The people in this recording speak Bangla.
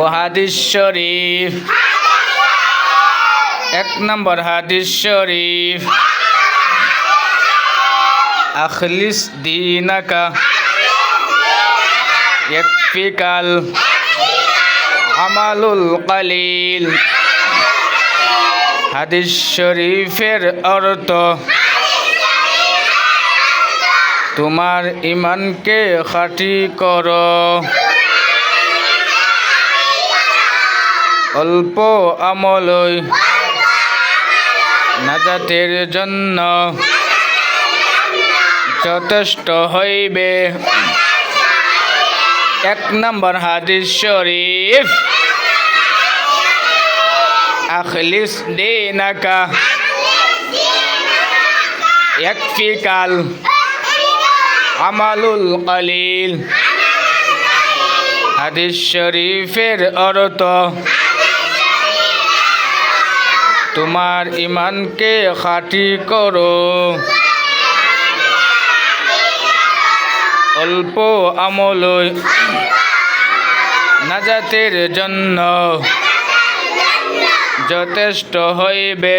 হাদিস শরীফ। এক নম্বর হাদিস শরীফ। আখলিস দিনাকা। আমালুল কালিল। হাদিস শরীফের অর্থ, তোমার ইমানকে খাঁটি করো। অল্প আমলই নাজাতের জন্য যথেষ্ট হইবে। এক নম্বর হাদিস শরীফ। আখলিস দিনাকা। ইয়াকফিকাল আমালুল কালিল। হাদিস শরীফের অর্থ তোমার ইমানকে খাটি করো। অল্প আমল নাজাতের জন্য যথেষ্ট হইবে।